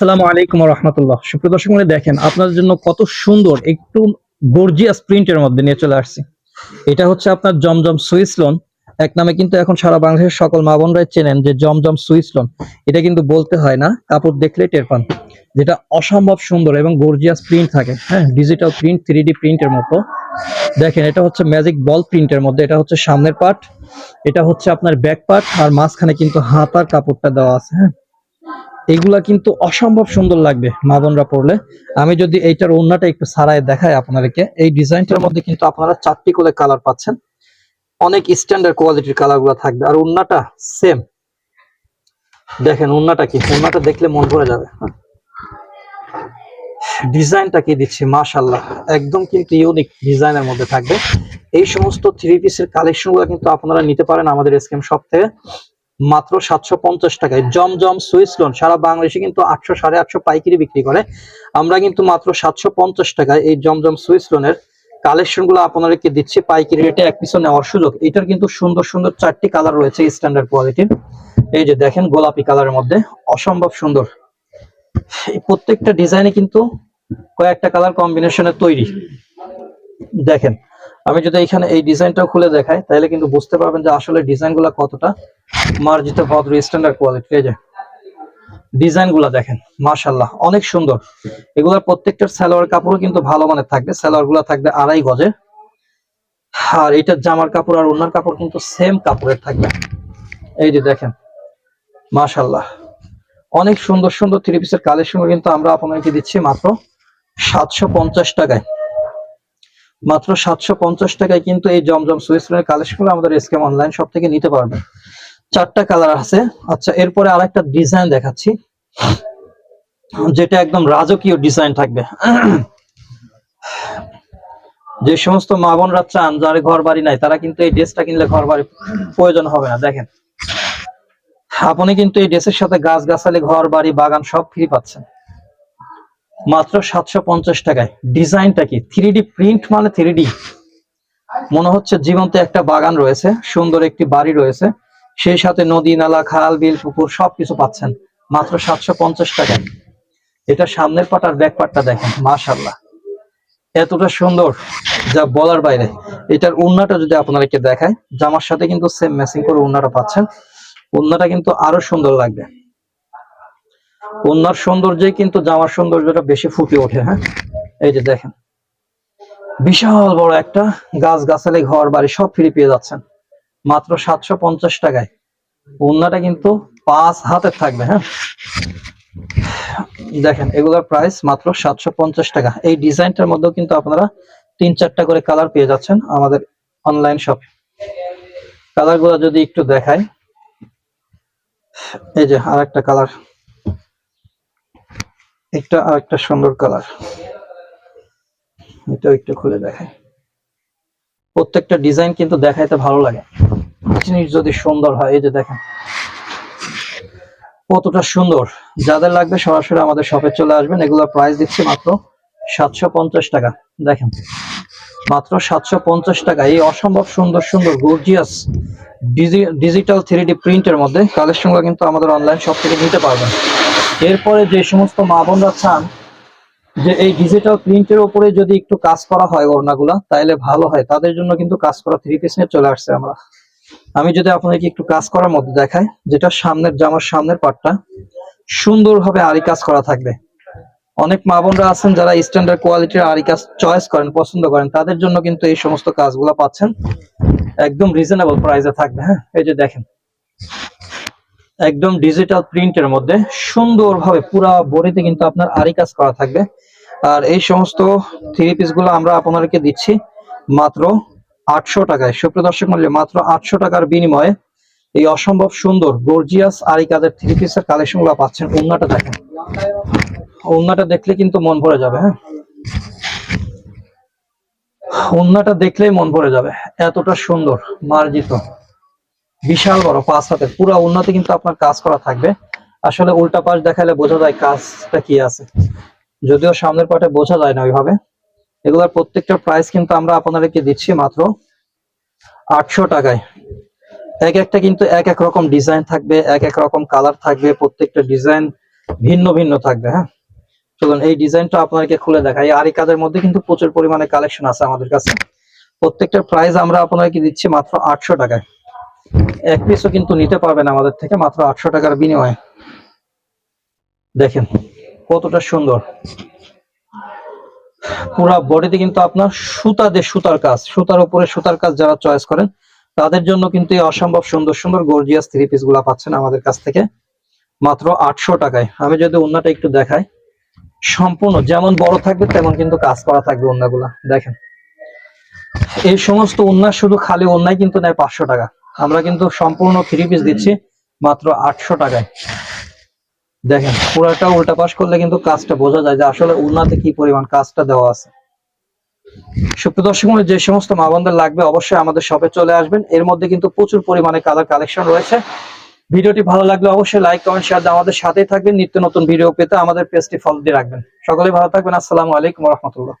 আসসালামু আলাইকুম রহমতুল্লাহ সুপ্রিয় দর্শক মণ্ডলী দেখেন আপনাদের জন্য কত সুন্দর, একটু গর্জিয়াস প্রিন্টের মধ্যে নিয়ে চলে আসছি। এটা হচ্ছে আপনার জমজম সুইস লোন এক নামে কিন্তু এখন সারা বাংলাদেশের সকল মা বোনরাই চেনেন যে জমজম সুইস লোন এটা কিন্তু বলতে হয় না, কাপড় দেখলেই টের পান। যেটা অসম্ভব সুন্দর এবং গর্জিয়াস প্রিন্ট থাকে। হ্যাঁ ডিজিটাল প্রিন্ট থ্রি প্রিন্টের মতো। দেখেন, এটা হচ্ছে ম্যাজিক বল প্রিন্টের মধ্যে। এটা হচ্ছে সামনের পার্ট এটা হচ্ছে আপনার ব্যাক পার্ট আর মাঝখানে কিন্তু হাতার কাপড়টা দেওয়া আছে হ্যাঁ। এগুলা কিন্তু অসম্ভব সুন্দর লাগবে মা বোনরা পরলে। আমি যদি এইটার ওড়নাটা একটু সারায় দেখাই আপনাদেরকে, এই ডিজাইনটার মধ্যে কিন্তু আপনারা চারটি করে কালার পাচ্ছেন। অনেক স্ট্যান্ডার্ড কোয়ালিটির কালারগুলো থাকবে। আর ওড়নাটা সেম দেখেন ওড়নাটা কি? ওড়নাটা দেখলে মন ভরে যাবে। ডিজাইনটা কি দিচ্ছি? মাশাল্লাহ একদম কিন্তু ইউনিক ডিজাইনের মধ্যে থাকবে। এই সমস্ত থ্রি পিসের কালেকশনগুলো কিন্তু আপনারা নিতে পারেন আমাদের এসকেম শপ থেকে। মাত্র সাতশো পঞ্চাশ টাকায়। জমজম সুইস লোন, সারা বাংলাদেশে কিন্তু আটশো সাড়ে আটশো পাইকারি বিক্রি করে। আমরা কিন্তু মাত্র সাতশো পঞ্চাশ টাকায় এই জমজম সুইস লোনের কালেকশনগুলো আপনাদেরকে দিচ্ছি পাইকারি রেটে, এক পিছু নেওয়ার সুযোগ। এটার কিন্তু সুন্দর সুন্দর চারটি কালার রয়েছে স্ট্যান্ডার্ড কোয়ালিটির এই যে দেখেন গোলাপি কালারের মধ্যে, অসম্ভব সুন্দর। প্রত্যেকটা ডিজাইনে কিন্তু কয়েকটা কালার কম্বিনেশনে তৈরি। দেখেন আমি যদি এখানে এই ডিজাইনটা খুলে দেখাই, তাহলে কিন্তু বুঝতে পারবেন যে আসলে ডিজাইনগুলো কতটা মার্জিত ভদ্র স্ট্যান্ডার্ড কোয়ালিটি এই যে ডিজাইনগুলা দেখেন মাশাল্লাহ অনেক সুন্দর। এগুলার প্রত্যেকটার সালোয়ার কাপড়ও কিন্তু ভালো মানের থাকবে সালোয়ারগুলা থাকবে আড়াই গজে। আর এটার জামার কাপড় আর ওনার কাপড় কিন্তু সেম কাপড়ের থাকবে। এই যে দেখেন মাশাল্লাহ অনেক সুন্দর সুন্দর থ্রি পিসের কালেকশন কিন্তু আমরা আপনাদেরকে দিচ্ছি মাত্র সাতশো পঞ্চাশ টাকায়। মাত্র সাতশো পঞ্চাশ টাকায় কিন্তু এই জমজম সুইসের কালেকশন আমাদের এসকেম অনলাইন সব থেকে নিতে পারবেন। চারটা কালার আছে। আচ্ছা এরপরে আরেকটা ডিজাইন দেখাচ্ছি। যেটা একদম রাজকীয় ডিজাইন থাকবে। যে সমস্ত মা বোনরা চান, যার ঘর বাড়ি নাই, তারা কিন্তু এই ড্রেসটা কিনলে ঘর বাড়ি প্রয়োজন হবে না। দেখেন, আপনি কিন্তু এই ড্রেসের সাথে গাছ গাছালি, ঘর বাড়ি, বাগান সব ফ্রি পাচ্ছেন। মাত্র সাতশো পঞ্চাশ টাকায়। ডিজাইনটা কি? থ্রি প্রিন্ট মানে থ্রি মনে হচ্ছে জীবন্ত একটা বাগান রয়েছে, সুন্দর একটি বাড়ি রয়েছে। সেই সাথে নদী, নালা, খাল, বিল, পুকুর সবকিছু পাচ্ছেন, মাত্র সাতশো পঞ্চাশ টাকায়। এটা সামনের পাট আর ব্যাক পাটটা দেখেন মাশাল্লাহ এতটা সুন্দর, যা বলার বাইরে। এটার উন্নাটা যদি আপনাদেরকে দেখায় জামার সাথে কিন্তু সেম ম্যাচিং করে উন্নাটা পাচ্ছেন। উন্নাটা কিন্তু আরও সুন্দর লাগবে। উন্নার সৌন্দর্যে কিন্তু জামার সৌন্দর্যটা বেশি ফুটে ওঠে হ্যাঁ? এই যে দেখেন। বিশাল বড় একটা গাছ গাছালি ঘর বাড়ি সব ফিরে পেয়ে যাচ্ছেন। মাত্র সাতশো পঞ্চাশ টাকায়। উন্নাটা কিন্তু পাঁচ হাতের থাকবে হ্যাঁ? দেখেন, এগুলোর প্রাইস মাত্র সাতশো পঞ্চাশ টাকা। এই ডিজাইনটার মধ্যেও কিন্তু আপনারা তিন চারটা করে কালার পেয়ে যাচ্ছেন আমাদের অনলাইন শপে কালারগুলো যদি একটু দেখায় এই যে আর একটা কালার একটা আর একটা সুন্দর কালার। এটাও একটু খুলে দেখাই। প্রত্যেকটা ডিজাইন কিন্তু দেখাইতে ভালো লাগে। জিনিস যদি সুন্দর হয়, এই যে দেখেন। কতটা সুন্দর। যাদের লাগবে সরাসরি আমাদের শপে চলে আসবেন। এগুলোর প্রাইস দিচ্ছি মাত্র সাতশো পঞ্চাশ টাকা। দেখেন, মাত্র সাতশো পঞ্চাশ টাকা। এই অসম্ভব সুন্দর সুন্দর গর্জিয়াস ডিজিটাল থ্রি প্রিন্টের মধ্যে। কালেকশনগুলো কিন্তু আমাদের অনলাইন শপ থেকে নিতে পারবেন। এরপরে যে সমস্ত মা বোনরা চান যে এই ডিজিটাল প্রিন্টের উপরে যদি একটু কাজ করা হয় ওড়নাগুলা তাহলে ভালো হয়। তাদের জন্য কিন্তু কাজ করা থ্রি পিস নিয়ে চলে আসছে আমরা। আমি যদি আপনাকে একটু কাজ করার মধ্যে দেখাই, যেটা সামনের জামার সামনের পাটটা, সুন্দরভাবে আরি কাজ করা থাকবে। অনেক মা বোনরা আছেন যারা স্ট্যান্ডার্ড কোয়ালিটির আরি কাজ চয়েস করেন, পছন্দ করেন, তাদের জন্য কিন্তু এই সমস্ত কাজগুলো পাচ্ছেন। একদম রিজনেবল প্রাইসে থাকবে হ্যাঁ? এই যে দেখেন। একদম ডিজিটাল প্রিন্টের মধ্যে সুন্দরভাবে পুরা বডিতে কিন্তু আপনার আরি কাজ করা থাকবে। আর এই সমস্ত থ্রি পিসগুলো আমরা আপনাদেরকে দিচ্ছি মাত্র আটশো টাকায়। সুপ্রিয় দর্শক মূল্যে মাত্র আটশো টাকার বিনিময়ে এই অসম্ভব সুন্দর গর্জিয়াস আরি কাজের থ্রি পিসের কালেকশনগুলো পাচ্ছেন। ওন্নাটা দেখেন। ওন্নাটা দেখলে কিন্তু মন ভরে যাবে হ্যাঁ? ওন্নাটা দেখলেই মন ভরে যাবে। এতটা সুন্দর, মার্জিত। বিশাল বড়, পাঁচ হাতের। পুরো উন্নতি কিন্তু আপনার কাজ করা থাকবে। আসলে উল্টা পাশ দেখালে বোঝা যায় কাজটা কি আছে। যদিও সামনের পাটে বোঝা যায় না ওইভাবে। এগুলোর প্রত্যেকটা প্রাইস কিন্তু আমরা আপনাদেরকে দিচ্ছি মাত্র আটশো টাকায়। এক একটা কিন্তু এক এক রকম ডিজাইন থাকবে, এক এক রকম কালার থাকবে, প্রত্যেকটা ডিজাইন ভিন্ন ভিন্ন থাকবে হ্যাঁ? চলুন, এই ডিজাইনটা আপনাদেরকে খুলে দেখাই। আরি কাজের মধ্যে কিন্তু প্রচুর পরিমাণে কালেকশন আছে আমাদের কাছে। প্রত্যেকটা প্রাইস আমরা আপনাদেরকে দিচ্ছি মাত্র আটশো টাকায়। এক পিসও কিন্তু নিতে পারবেন আমাদের থেকে মাত্র আটশো টাকার বিনিময়ে। দেখেন, কতটা সুন্দর। পুরা বডিতে কিন্তু আপনার সুতা দিয়ে সুতার কাজ, সুতার উপরে সুতার কাজ যারা চয়েস করেন, তাদের জন্য কিন্তু এই অসম্ভব সুন্দর সুন্দর গর্জিয়াস থ্রি পিসগুলা পাচ্ছেন আমাদের কাছ থেকে মাত্র আটশো টাকায়। আমি যদি অন্যটা একটু দেখাই, সম্পূর্ণ যেমন বড় থাকবে তেমন কিন্তু কাজ করা থাকবে অন্যগুলা দেখেন, এই সমস্ত উন্নাস শুধু খালি অন্যায় কিন্তু নেয় পাঁচশো টাকা। আমরা কিন্তু সম্পূর্ণ থ্রি পিস দিচ্ছি মাত্র আটশো টাকায়। দেখেন পুরাটা উল্টা পাশ করলে কিন্তু কাজটা বোঝা যায় যে আসলে উন্নাতে কি পরিমাণ কাজটা দেওয়া আছে। সুপ্রিয় দর্শক যে সমস্ত মা বোনদের লাগবে অবশ্যই আমাদের শপে চলে আসবেন। এর মধ্যে কিন্তু প্রচুর পরিমাণে কালার কালেকশন রয়েছে। ভিডিওটি ভালো লাগলে অবশ্যই লাইক কমেন্ট শেয়ার আমাদের সাথেই থাকবেন। নিত্য নতুন ভিডিও পেতে আমাদের পেজটি ফলো দিয়ে রাখবেন। সকলে ভালো থাকবেন। আসসালামু আলাইকুম রহমতুল্লাহ।